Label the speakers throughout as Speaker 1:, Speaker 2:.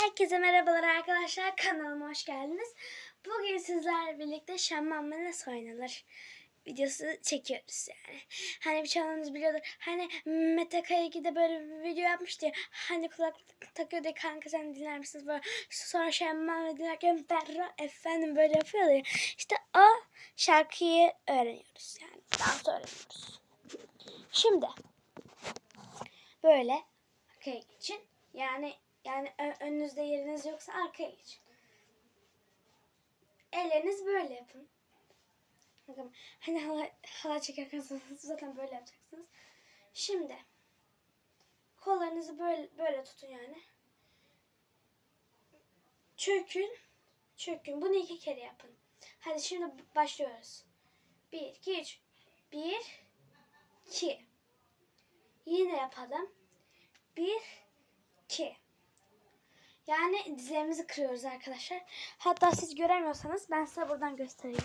Speaker 1: Herkese merhabalar arkadaşlar. Kanalıma hoş geldiniz. Bugün sizlerle birlikte şammanla nasıl oynanır videosu çekiyoruz yani. Hani birçoğunuz biliyordur. Hani Mete Kayıki'de böyle bir video yapmıştı ya. Hani kulaklık takıyordu ya, kanka sen dinler misiniz böyle. Sonra şamman dinlerken Berra efendim böyle yapıyordu ya. İşte o şarkıyı öğreniyoruz yani. Dans öğreniyoruz. Şimdi böyle arkaya geçin. Yani yani önünüzde yeriniz yoksa arkaya geçin. Elleriniz böyle yapın. Hani hala, hala çekerken zaten böyle yapacaksınız. Şimdi kollarınızı böyle böyle tutun yani. Çökün. Çökün. Bunu iki kere yapın. Hadi şimdi başlıyoruz. Bir, iki, üç. Bir, iki. Yine yapalım. Bir, iki. Yani dizlerimizi kırıyoruz arkadaşlar. Hatta siz göremiyorsanız ben size buradan göstereyim.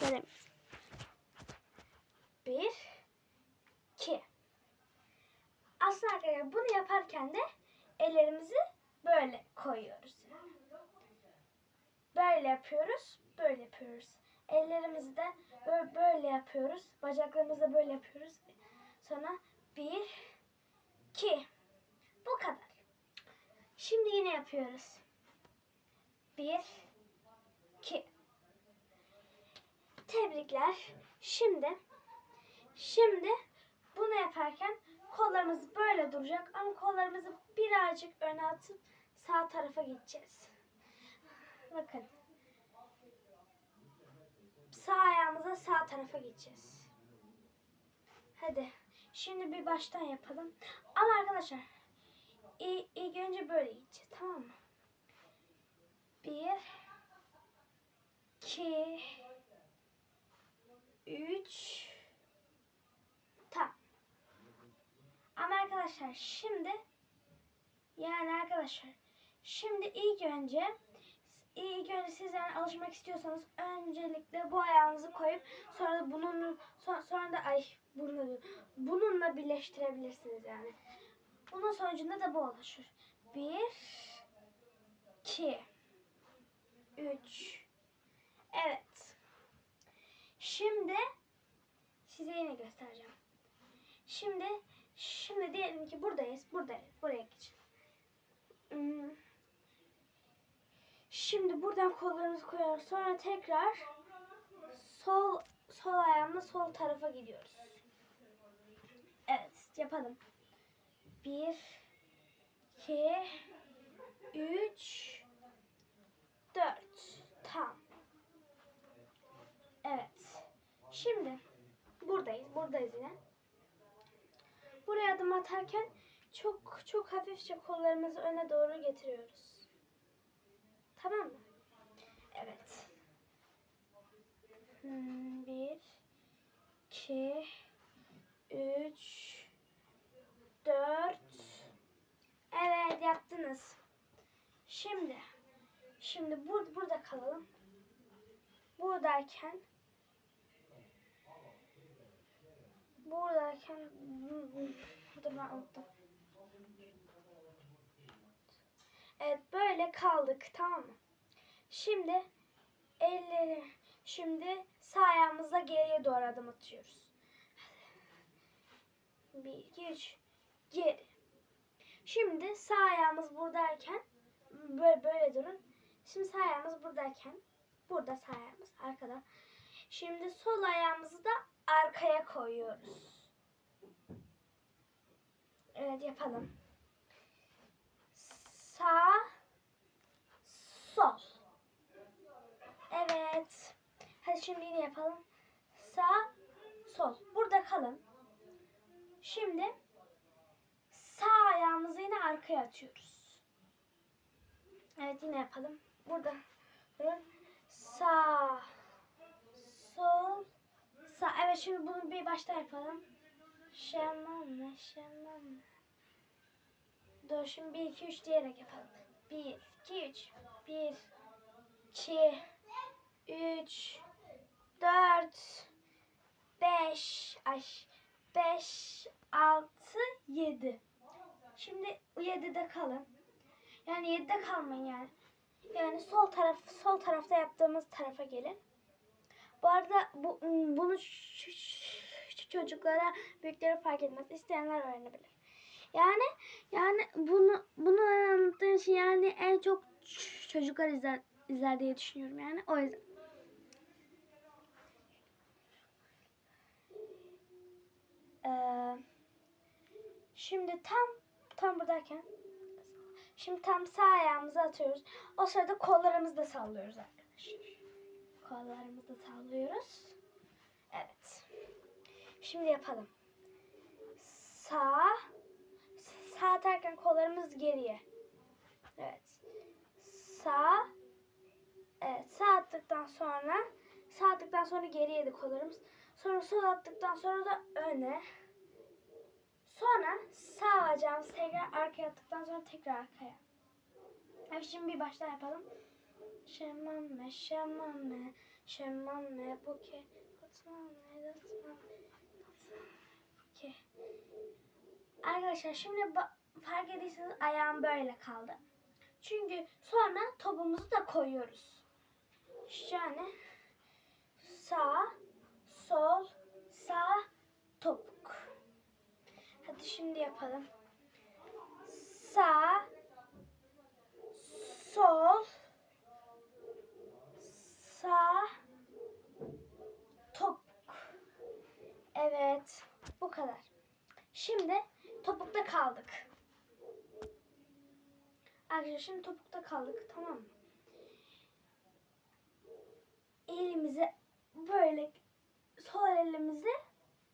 Speaker 1: Göremiyorsunuz. Bir, iki. Aslında arkadaşlar bunu yaparken de ellerimizi böyle koyuyoruz. Böyle yapıyoruz, böyle yapıyoruz. Ellerimizi de böyle, böyle yapıyoruz. Bacaklarımızı da böyle yapıyoruz. Sonra bir, iki. Bu kadar. Şimdi yine yapıyoruz. Bir, iki. Tebrikler. Şimdi, şimdi bunu yaparken kollarımız böyle duracak ama kollarımızı birazcık öne atıp sağ tarafa gideceğiz. Bakın. Sağ ayağımıza sağ tarafa gideceğiz. Hadi. Şimdi bir baştan yapalım. Ama arkadaşlar İ- ilk önce böyle gideceğiz tamam mı? Bir, iki, üç, tamam. Ama arkadaşlar şimdi yani arkadaşlar şimdi ilk önce ilk önce siz yani alışmak istiyorsanız öncelikle bu ayağınızı koyup sonra da bunun sonra, sonra da ay bunu bununla birleştirebilirsiniz yani. Bunun sonucunda da bu oluşur. Bir, iki, üç. Evet. Şimdi size yine göstereceğim. Şimdi şimdi diyelim ki buradayız. Buradayız. Buraya geçin. Hmm. Şimdi buradan kollarımızı koyuyoruz. Sonra tekrar sol sol ayağımla sol tarafa gidiyoruz. Evet, yapalım. Bir, iki, üç, dört. Tam. Evet. Şimdi buradayız. Buradayız yine. Buraya adım atarken çok çok hafifçe kollarımızı öne doğru getiriyoruz. Tamam mı? Evet. Hmm, bir, iki, üç, dört. Yaptınız. Şimdi şimdi bur burada kalalım. Buradayken buradayken dur ben unuttum. Evet böyle kaldık tamam mı? Şimdi elleri şimdi sağ ayağımızla geriye doğru adım atıyoruz. Bir, iki, üç. Geri. Şimdi sağ ayağımız buradayken böyle, böyle durun. Şimdi sağ ayağımız buradayken burada sağ ayağımız arkada. Şimdi sol ayağımızı da arkaya koyuyoruz. Evet yapalım. Sağ sol. Evet. Hadi şimdi yine yapalım. Sağ sol. Burada kalın. Şimdi ayağımızı yine arkaya atıyoruz. Evet yine yapalım. Burada. Sağ, sol, sağ. Evet şimdi bunu bir başta yapalım. Şamanla, şamanla. Dur şimdi 1, 2, 3 diyerek yapalım. 1, 2, 3. 1, 2, 3, 4, 5, ay 5, 6, 7. Şimdi 7'de kalın. Yani 7'de kalmayın yani. Yani sol taraf sol tarafta yaptığımız tarafa gelin. Bu arada bu bunu çocuklara büyüklere fark etmez. İsteyenler öğrenebilir. Yani yani bunu bunu anlattığım için yani en çok çocuklar izler izler diye düşünüyorum yani o yüzden. Ee, şimdi tam tam buradayken şimdi tam sağ ayağımızı atıyoruz. O sırada kollarımızı da sallıyoruz arkadaşlar. Kollarımızı da sallıyoruz. Evet. Şimdi yapalım. Sağ sağ atarken kollarımız geriye. Evet. Sağ Evet, sağ attıktan sonra sağ attıktan sonra geriye de kollarımız. Sonra sol attıktan sonra da öne. Sonra sağ bacağımızı tekrar arkaya attıktan sonra tekrar arkaya. Evet şimdi bir başta yapalım. Şemmame, şemmame, şemmame, buke, kutmame, kutmame, buke. Arkadaşlar şimdi fark ettiyseniz ayağım böyle kaldı. Çünkü sonra topumuzu da koyuyoruz. Yani sağ, sol, sağ, topuk. Hadi şimdi yapalım. Sağ, sol, sağ, topuk. Evet, bu kadar. Şimdi topukta kaldık. Arkadaşlar şimdi topukta kaldık tamam mı? Elimizi böyle sol elimizi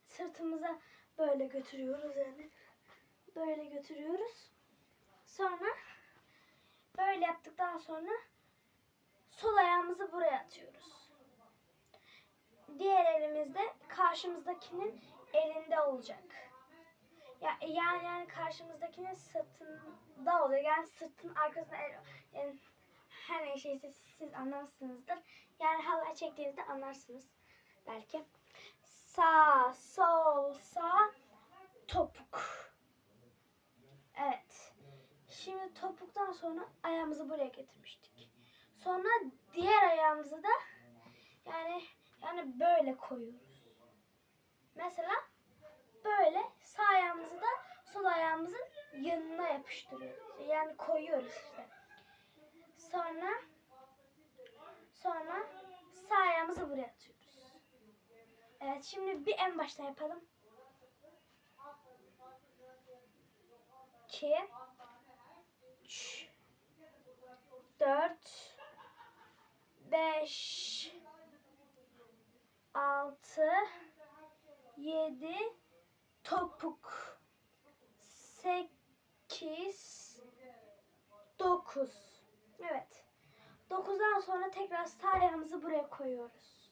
Speaker 1: sırtımıza böyle götürüyoruz yani. Böyle götürüyoruz. Sonra böyle yaptıktan sonra sol ayağımızı buraya atıyoruz. Diğer elimiz de karşımızdakinin elinde olacak. Ya yani yani karşımızdakinin sırtında oluyor. Yani sırtın arkasında el, yani her neyse siz, siz anlamışsınızdır. Yani halay çektiğinizde anlarsınız belki. Sağ, sol, sağ, topuk. Evet. Şimdi topuktan sonra ayağımızı buraya getirmiştik. Sonra diğer ayağımızı da yani yani böyle koyuyoruz. Mesela böyle sağ ayağımızı da sol ayağımızın yanına yapıştırıyoruz. Yani koyuyoruz işte. Sonra sonra sağ ayağımızı buraya atıyoruz. Evet şimdi bir en başta yapalım. 2 3 4 5 6 7 topuk. 8 9 Evet. 9'dan sonra tekrar sağ buraya koyuyoruz.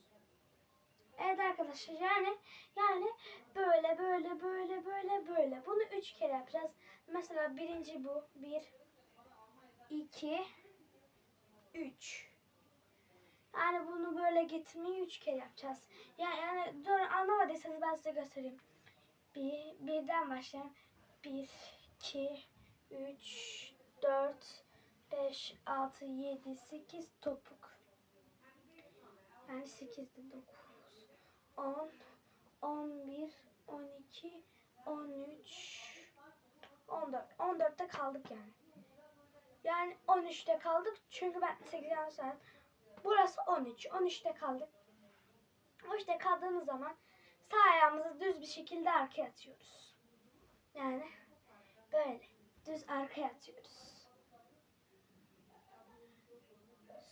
Speaker 1: Arkadaşlar yani yani böyle böyle böyle böyle böyle. Bunu 3 kere yapacağız. Mesela birinci bu. 1 2 3 Yani bunu böyle getirmeyi 3 kere yapacağız. Yani, yani dur anlamadıysanız ben size göstereyim. Bir, birden başlayalım. 1 2 3 4 5, 6, 7, 8 topuk. Yani 8'de 9, 10, 11, 12, 13, 14. 14'te kaldık yani. Yani 13'te kaldık çünkü ben 8 yanlış saydım. Burası 13. 13'te kaldık. 13'te kaldığımız zaman sağ ayağımızı düz bir şekilde arkaya atıyoruz. Yani böyle düz arkaya atıyoruz.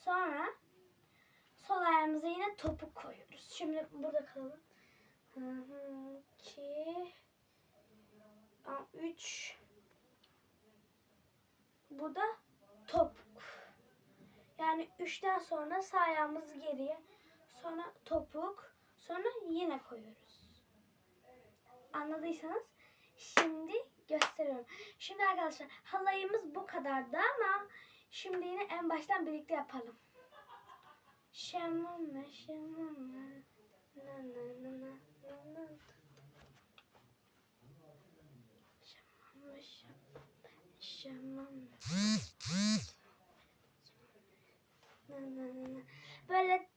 Speaker 1: Sonra sol ayağımıza yine topuk koyuyoruz. Şimdi burada kalalım. 2 3 Bu da topuk. Yani 3'ten sonra sağ ayağımızı geriye, sonra topuk, sonra yine koyuyoruz. Anladıysanız şimdi gösteriyorum. Şimdi arkadaşlar halayımız bu kadardı ama Şimdi yine en baştan birlikte yapalım. Şamama şamama na na na na na na Şamama şamama na na na Böyle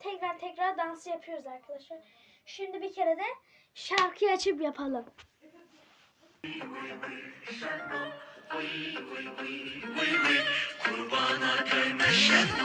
Speaker 1: tekrar tekrar dansı yapıyoruz arkadaşlar. Şimdi bir kere de şarkıyı açıp yapalım.
Speaker 2: Kurbana gelme şenle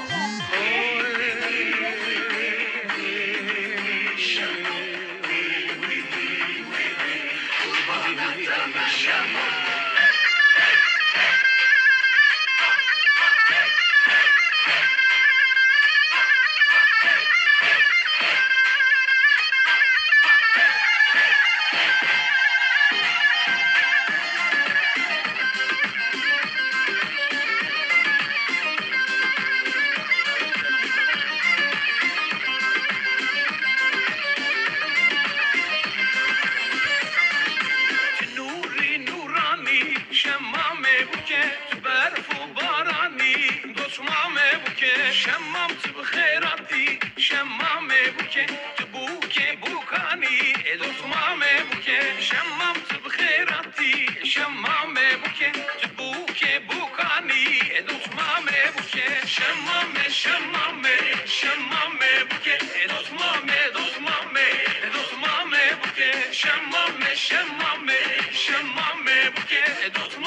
Speaker 2: شمامة بوكي شممت بخيراتي شمامة بوكي تبوكي بوكاني دصمامة بوكي شممت بخيراتي شمامة بوكي تبوكي بوكاني دصمامة بوكي شمامة شمامة شمامة بوكي دصمامة دصمامة دصمامة بوكي شمامة شمامة شمامة بوكي
Speaker 1: دصمامة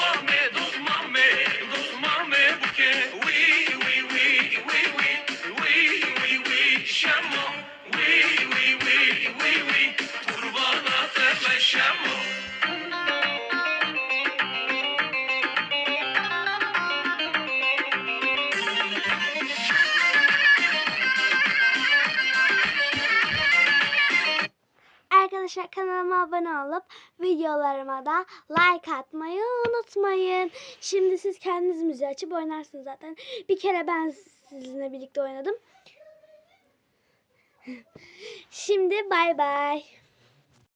Speaker 1: kanalıma abone olup videolarıma da like atmayı unutmayın. Şimdi siz kendiniz müziği açıp oynarsınız zaten. Bir kere ben sizinle birlikte oynadım. Şimdi bay bay.